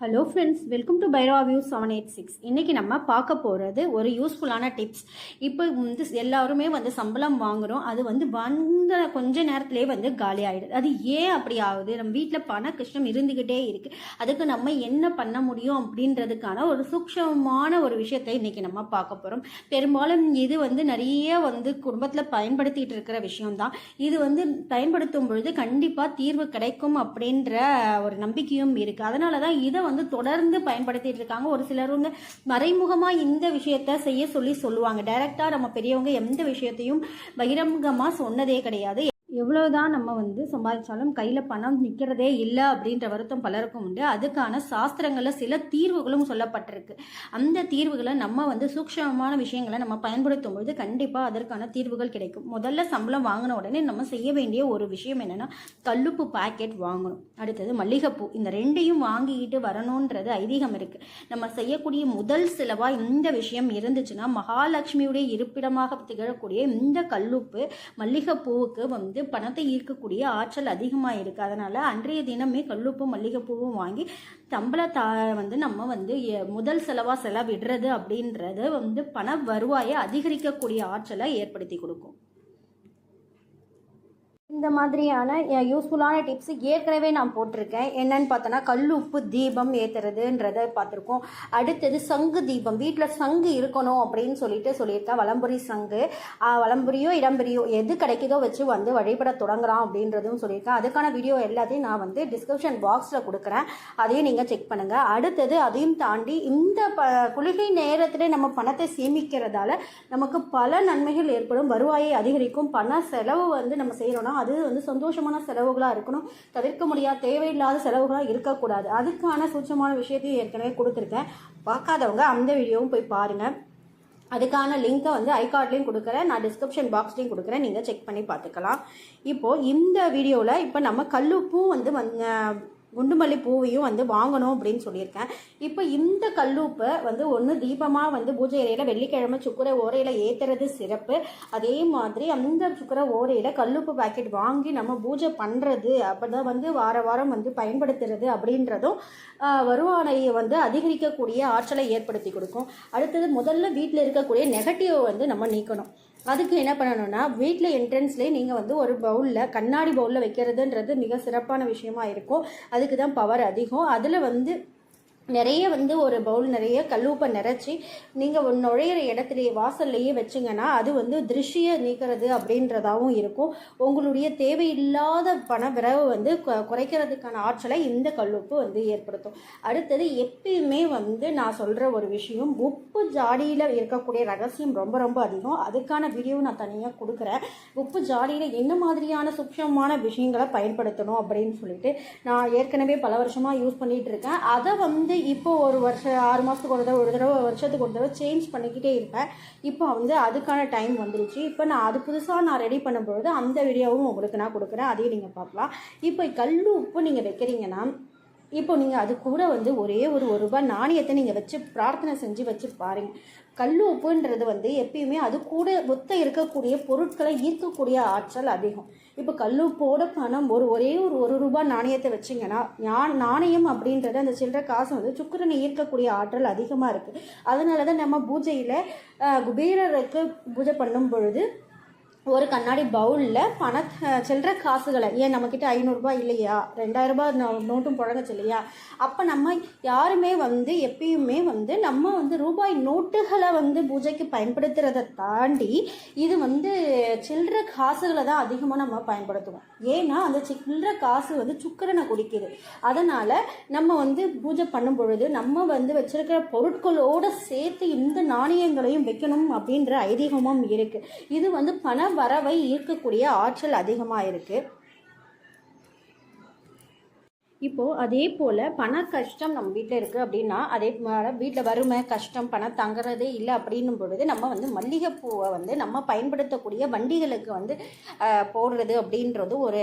Hello friends welcome to Bhairava view seven eight six இன்றைக்கி நம்ம பார்க்க போகிறது ஒரு யூஸ்ஃபுல்லான டிப்ஸ் இப்போ வந்து எல்லாருமே வந்து சம்பளம் வாங்குகிறோம் அது வந்து வந்த கொஞ்ச நேரத்திலே வந்து காலி ஆகிடுது அது ஏன் அப்படி ஆகுது? நம்ம வீட்டில் பண கஷ்டம் இருந்துக்கிட்டே இருக்குது அதுக்கு நம்ம என்ன பண்ண முடியும் அப்படின்றதுக்கான ஒரு சூக்ஷமான ஒரு விஷயத்தை இன்றைக்கி நம்ம பார்க்க போகிறோம் பெரும்பாலும் இது வந்து நிறைய வந்து குடும்பத்தில் பயன்படுத்திகிட்டு இருக்கிற விஷயம்தான். இது வந்து பயன்படுத்தும் பொழுது கண்டிப்பாக தீர்வு கிடைக்கும் அப்படின்ற ஒரு நம்பிக்கையும் இருக்குது அதனால தான் இதை வந்து தொடர்ந்து பயன்படுத்திட்டு இருக்காங்க. ஒரு சிலர் வந்து மறைமுகமாக இந்த விஷயத்த செய்ய சொல்லி சொல்லுவாங்க. டைரெக்டாக நம்ம பெரியவங்க எந்த விஷயத்தையும் பகிரங்கமாக சொன்னதே கிடையாது. எவ்வளவுதான் நம்ம வந்து சம்பாதிச்சாலும் கையில் பணம் நிற்கிறதே இல்லை அப்படின்ற வருத்தம் பலருக்கும் உண்டு. அதுக்கான சாஸ்திரங்களில் சில தீர்வுகளும் சொல்லப்பட்டிருக்கு. அந்த தீர்வுகளை நம்ம வந்து சூக்ஷமமான விஷயங்களை நம்ம பயன்படுத்தும் பொழுது கண்டிப்பாக அதற்கான தீர்வுகள் கிடைக்கும். முதல்ல சம்பளம் வாங்கின உடனே நம்ம செய்ய வேண்டிய ஒரு விஷயம் என்னென்னா கல்லுப்பு பாக்கெட் வாங்கணும். அடுத்தது மல்லிகைப்பூ. இந்த ரெண்டையும் வாங்கிக்கிட்டு வரணுன்றது ஐதீகம் இருக்குது நம்ம செய்யக்கூடிய முதல் சிலவாக இந்த விஷயம் இருந்துச்சுன்னா மகாலட்சுமியுடைய இருப்பிடமாக திகழக்கூடிய இந்த கல்லுப்பு மல்லிகைப்பூவுக்கு வந்து பணத்தை ஈர்க்கக்கூடிய ஆற்றல் அதிகமாக இருக்குது அதனால் அன்றைய தினமே கல்லுப்பும் மல்லிகைப்பூவும் வாங்கி தம்பளத்தா வந்து நம்ம வந்து எ- முதல் செலவாக செலவிடுறது அப்படின்றது வந்து பண வருவாயை அதிகரிக்கக்கூடிய ஆற்றலை ஏற்படுத்தி கொடுக்கும். இந்த மாதிரியான யூஸ்ஃபுல்லான டிப்ஸ் ஏற்கனவே நான் போட்டிருக்கேன். என்னன்னு பார்த்தோன்னா கல் உப்பு தீபம் ஏற்றுறதுன்றதை பார்த்துருக்கோம். அடுத்தது சங்கு தீபம். வீட்டில் சங்கு இருக்கணும் அப்படின்னு சொல்லிட்டு சொல்லியிருக்கேன் வளம்புரி சங்கு. வளம்புரியோ இடம்புரியோ எது கிடைக்குதோ வச்சு வந்து வழிபட தொடங்கலாம் அப்படின்றதும் சொல்லியிருக்கேன் அதுக்கான வீடியோ எல்லாத்தையும் நான் வந்து டிஸ்கிரிப்ஷன் பாக்ஸில் கொடுக்குறேன். அதையும் நீங்கள் செக் பண்ணுங்கள் அடுத்தது அதையும் தாண்டி இந்த ப குளிகை நேரத்தில் நம்ம பணத்தை சேமிக்கிறதால நமக்கு பல நன்மைகள் ஏற்படும். வருவாயை அதிகரிக்கும். பண செலவு வந்து நம்ம செய்கிறோன்னா அது வந்து சந்தோஷமான செலவுகளாக இருக்கணும். தவிர்க்க முடியாத தேவையில்லாத செலவுகளாக இருக்கக்கூடாது. அதுக்கான சூட்சமான விஷயத்தையும் ஏற்கனவே கொடுத்துருக்கேன். பார்க்காதவங்க அந்த வீடியோவும் போய் பாருங்கள் அதுக்கான லிங்க்கை வந்து ஐகார்ட்லேயும் கொடுக்குறேன். நான் டிஸ்கிரிப்ஷன் பாக்ஸ்லேயும் கொடுக்குறேன். நீங்கள் செக் பண்ணி பார்த்துக்கலாம். இப்போது இந்த வீடியோவில் இப்போ நம்ம கல்லுப்பும் வந்து வந் குண்டுமல்லி பூவையும் வந்து வாங்கணும் அப்படின்னு சொல்லியிருக்கேன். இப்போ இந்த கல்லூப்பை வந்து ஒன்று தீபமாக வந்து பூஜை இறையில் வெள்ளிக்கிழமை சுக்கரை ஓரையில் ஏற்றுறது சிறப்பு. அதே மாதிரி அந்த சுக்கரை ஓரையில் கல்லுப்பு பாக்கெட் வாங்கி நம்ம பூஜை பண்ணுறது அப்போ தான் வந்து வார வாரம் வந்து பயன்படுத்துறது அப்படின்றதும் வருவானையை வந்து அதிகரிக்கக்கூடிய ஆற்றலை ஏற்படுத்தி கொடுக்கும். அடுத்தது முதல்ல வீட்டில் இருக்கக்கூடிய நெகட்டிவை வந்து நம்ம நீக்கணும். அதுக்கு என்ன பண்ணணும்னா வீட்டில் என்ட்ரன்ஸ்லேயே நீங்கள் வந்து ஒரு பவுலில் கண்ணாடி பவுலில் வைக்கிறதுன்றது மிக சிறப்பான விஷயமா இருக்கும். அதுக்கு தான் பவர் அதிகம். அதில் வந்து நிறைய வந்து ஒரு பவுல் நிறைய கல்லூப்பை நிறச்சி நீங்கள் நுழையிற இடத்துலையே வாசல்லையே வச்சிங்கன்னா அது வந்து திருஷ்ய நீக்கிறது அப்படின்றதாகவும் இருக்கும். உங்களுடைய தேவையில்லாத பண விரவு வந்து குறைக்கிறதுக்கான ஆற்றலை இந்த கல்லூப்பு வந்து ஏற்படுத்தும். அடுத்தது எப்பயுமே வந்து நான் சொல்கிற ஒரு விஷயம் உப்பு ஜாடியில் இருக்கக்கூடிய ரகசியம் ரொம்ப ரொம்ப அதிகம். அதுக்கான வீடியோ நான் தனியாக கொடுக்குறேன். உப்பு ஜாடியில் என்ன மாதிரியான சூக்ஷமான விஷயங்களை பயன்படுத்தணும் அப்படின்னு சொல்லிட்டு நான் ஏற்கனவே பல வருஷமாக யூஸ் பண்ணிகிட்டு இருக்கேன். அதை வந்து இப்போ ஒரு வருஷம் ஆறு மாதத்துக்கு ஒரு தடவை ஒரு தடவை வருஷத்துக்கு ஒரு தடவை சேஞ்ச் பண்ணிக்கிட்டே இருப்பேன். இப்போ வந்து அதுக்கான டைம் வந்துருச்சு. இப்போ நான் அது புதுசாக நான் ரெடி பண்ணும்பொழுது அந்த வீடியோவும் உங்களுக்கு நான் கொடுக்குறேன். அதையும் நீங்கள் பார்க்கலாம். இப்போ கல் உப்பு நீங்கள் வைக்கிறீங்கன்னா இப்போ நீங்கள் அது கூட வந்து ஒரே ஒரு ஒரு ரூபாய் நாணயத்தை நீங்கள் வச்சு பிரார்த்தனை செஞ்சு வச்சு பாருங்க. கல் உப்புன்றது வந்து எப்பயுமே அது கூட ஒத்த இருக்கக்கூடிய பொருட்களை ஈர்க்கக்கூடிய ஆற்றல் அதிகம். இப்போ கல்லுப்போட பணம் ஒரு ஒரே ஒரு ஒரு ரூபாய் நாணயத்தை வச்சிங்கன்னா ஞான் நாணயம் அப்படின்றது அந்த சில்லற காசு வந்து சுக்கிரனை ஈர்க்கக்கூடிய ஆற்றல் அதிகமாக இருக்குது அதனால தான் நம்ம பூஜையில் குபேரருக்கு பூஜை பண்ணும் பொழுது ஒரு கண்ணாடி பவுலில் பண சில்லற காசுகளை. ஏன் நம்மக்கிட்ட ஐநூறுரூபா இல்லையா? ரெண்டாயிரரூபா நோட்டும் புழங்கச்சு இல்லையா அப்போ நம்ம யாருமே வந்து எப்பயுமே வந்து நம்ம வந்து ரூபாய் நோட்டுகளை வந்து பூஜைக்கு பயன்படுத்துறதை தாண்டி இது வந்து சில்லற காசுகளை தான் அதிகமாக நம்ம பயன்படுத்துவோம். ஏன்னா அந்த சில்லற காசு வந்து சுக்கரனை குடிக்குது. அதனால் நம்ம வந்து பூஜை பண்ணும் பொழுது நம்ம வந்து வச்சுருக்கிற பொருட்களோட சேர்த்து இந்த நாணயங்களையும் வைக்கணும் அப்படின்ற ஐதீகமும் இருக்குது இது வந்து பண வரவை ஈர்க்கக்கூடிய ஆற்றல் அதிகமாக இருக்குது இப்போது அதே போல் பண கஷ்டம் நம்ம வீட்டில் இருக்குது அப்படின்னா அதே வீட்டில் வறுமை கஷ்டம் பணம் தங்குறதே இல்லை அப்படின்னும் பொழுது நம்ம வந்து மல்லிகைப்பூவை வந்து நம்ம பயன்படுத்தக்கூடிய வண்டிகளுக்கு வந்து போடுறது அப்படின்றது ஒரு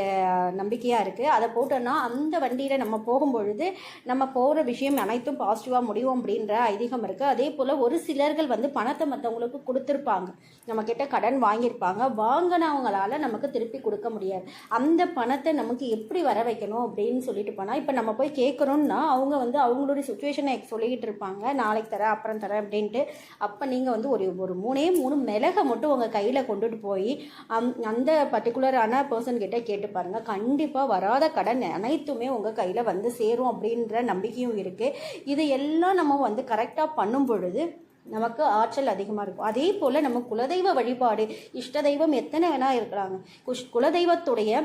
நம்பிக்கையாக இருக்குது அதை போட்டோன்னா அந்த வண்டியில் நம்ம போகும்பொழுது நம்ம போகிற விஷயம் அனைத்தும் பாசிட்டிவாக முடியும் அப்படின்ற ஐதீகம் இருக்குது அதே போல் ஒரு சிலர்கள் வந்து பணத்தை மற்றவங்களுக்கு கொடுத்துருப்பாங்க. நம்மக்கிட்ட கடன் வாங்கியிருப்பாங்க. வாங்கினவங்களால நமக்கு திருப்பி கொடுக்க முடியாது. அந்த பணத்தை நமக்கு எப்படி வர வைக்கணும் அப்படின்னு சொல்லிட்டு ஆனால் இப்போ நம்ம போய் கேட்குறோம்னா அவங்க வந்து அவங்களுடைய சுச்சுவேஷனை சொல்லிக்கிட்டு இருப்பாங்க. நாளைக்கு தரேன் அப்புறம் தரேன் அப்படின்ட்டு. அப்போ நீங்கள் வந்து ஒரு ஒரு மூணே மூணு மிளகை மட்டும் உங்கள் கையில் கொண்டுட்டு போய் அம் அந்த பர்டிகுலரான பர்சன் கிட்டே கேட்டு பாருங்கள் கண்டிப்பாக வராத கடன் அனைத்துமே உங்கள் கையில் வந்து சேரும் அப்படின்ற நம்பிக்கையும் இருக்குது இது எல்லாம் நம்ம வந்து கரெக்டாக பண்ணும் பொழுது நமக்கு ஆற்றல் அதிகமாக இருக்கும். அதே போல் நம்ம குலதெய்வ வழிபாடு இஷ்ட தெய்வம் எத்தனை வேணா இருக்கிறாங்க குஷ் குலதெய்வத்துடைய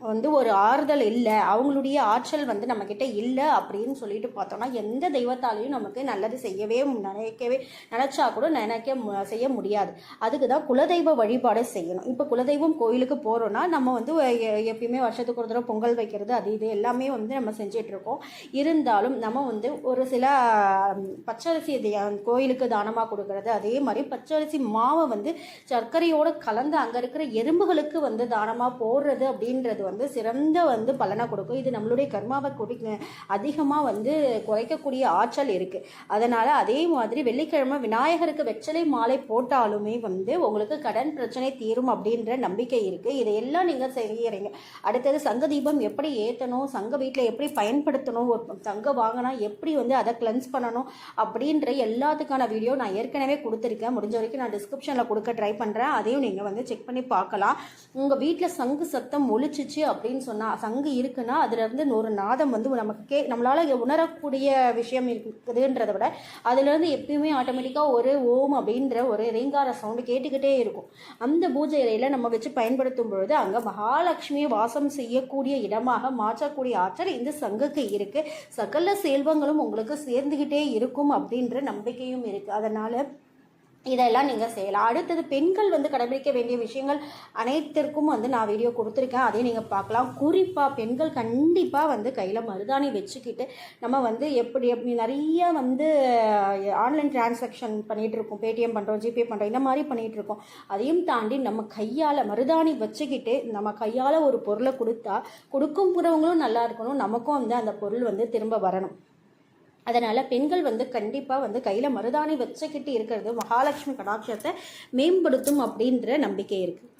வந்து ஒரு ஆறுதல் இல்லை. அவங்களுடைய ஆற்றல் வந்து நம்மக்கிட்ட இல்லை அப்படின்னு சொல்லிட்டு பார்த்தோம்னா எந்த தெய்வத்தாலையும் நமக்கு நல்லது செய்யவே நினைக்கவே நினச்சா கூட நினைக்க மு- செய்ய முடியாது. அதுக்கு தான் குலதெய்வ வழிபாடு செய்யணும். இப்போ குலதெய்வம் கோயிலுக்கு போகிறோன்னா நம்ம வந்து எ- எப்பயுமே வருஷத்துக்கு ஒரு தடவை பொங்கல் வைக்கிறது அது இது எல்லாமே வந்து நம்ம செஞ்சிட்ருக்கோம் இருந்தாலும் நம்ம வந்து ஒரு சில பச்சரிசி கோயிலுக்கு தானமாக கொடுக்கறது அதே மாதிரி பச்சரிசி மாவை வந்து சர்க்கரையோடு கலந்து அங்கே இருக்கிற எறும்புகளுக்கு வந்து தானமாக போடுறது அப்படின்றது வந்து சிறந்த வந்து பலனை கொடுக்கும். இது நம்மளுடைய கர்மாவை குடி அதிகமாக வந்து குறைக்கக்கூடிய ஆற்றல் இருக்குது அதனால் அதே மாதிரி வெள்ளிக்கிழமை விநாயகருக்கு வெச்சலை மாலை போட்டாலுமே வந்து உங்களுக்கு கடன் பிரச்சனை தீரும் அப்படின்ற நம்பிக்கை இருக்குது இதையெல்லாம் நீங்கள் செய்கிறீங்க அடுத்தது சங்க தீபம் எப்படி ஏற்றணும் சங்க வீட்டில் எப்படி பயன்படுத்தணும் ஒரு சங்க வாங்கினா எப்படி வந்து அதை கிளென்ஸ் பண்ணணும் அப்படின்ற எல்லாத்துக்கான வீடியோ நான் ஏற்கனவே கொடுத்துருக்கேன். முடிஞ்ச வரைக்கும் நான் டிஸ்கிரிப்ஷனில் கொடுக்க ட்ரை பண்ணுறேன் அதையும் நீங்கள் வந்து செக் பண்ணி பார்க்கலாம். உங்கள் வீட்டில் சங்கு சத்தம் ஒழிச்சிச்சு அப்படின்னு சொன்னால் சங்கு இருக்குன்னா அதுலேருந்து ஒரு நாதம் வந்து நமக்கு கே நம்மளால் உணரக்கூடிய விஷயம் இருக்குதுன்றதை விட அதுலேருந்து எப்பயுமே ஆட்டோமேட்டிக்காக ஒரு ஓம் அப்படின்ற ஒரு ரீங்கார சவுண்டு கேட்டுக்கிட்டே இருக்கும். அந்த பூஜை இலையில் நம்ம வச்சு பயன்படுத்தும் பொழுது அங்கே மகாலட்சுமியை வாசம் செய்யக்கூடிய இடமாக மாற்றக்கூடிய ஆற்றல் இந்த சங்குக்கு இருக்குது சகல செல்வங்களும் உங்களுக்கு சேர்ந்துக்கிட்டே இருக்கும் அப்படின்ற நம்பிக்கையும் இருக்குது அதனால் இதெல்லாம் நீங்கள் செய்யலாம். அடுத்தது பெண்கள் வந்து கடைபிடிக்க வேண்டிய விஷயங்கள் அனைத்திற்கும் வந்து நான் வீடியோ கொடுத்துருக்கேன். அதையும் நீங்கள் பார்க்கலாம். குறிப்பாக பெண்கள் கண்டிப்பாக வந்து கையில் மருதாணி வச்சுக்கிட்டு நம்ம வந்து எப்படி எப்படி நிறைய வந்து ஆன்லைன் டிரான்சாக்ஷன் பண்ணிகிட்டு இருக்கோம். பேடிஎம் பண்ணுறோம் ஜிபே பண்ணுறோம் இந்த மாதிரி பண்ணிகிட்டு இருக்கோம். அதையும் தாண்டி நம்ம கையால் மருதாணி வச்சுக்கிட்டு நம்ம கையால் ஒரு பொருளை கொடுத்தா கொடுக்கும் புறவங்களும் நல்லா இருக்கணும். நமக்கும் வந்து அந்த பொருள் வந்து திரும்ப வரணும். அதனால் பெண்கள் வந்து கண்டிப்பாக வந்து கையில் மருதாணி வச்சுக்கிட்டு இருக்கிறது மகாலட்சுமி கடாட்சத்தை மேம்படுத்தும் அப்படின்ற நம்பிக்கை இருக்குது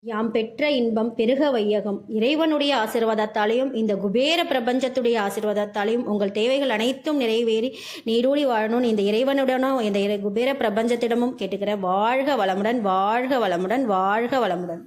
யாம் பெற்ற இன்பம் பெருக வையகம். இறைவனுடைய ஆசீர்வாதத்தாலையும் இந்த குபேர பிரபஞ்சத்துடைய ஆசீர்வாதத்தாலையும் உங்கள் தேவைகள் அனைத்தும் நிறைவேறி நீடூழி வாழணும்னு இந்த இறைவனுடனும் இந்த இறை- குபேர பிரபஞ்சத்திடமும் கேட்டுக்கிற வாழ்க வளமுடன் வாழ்க வளமுடன் வாழ்க வளமுடன்.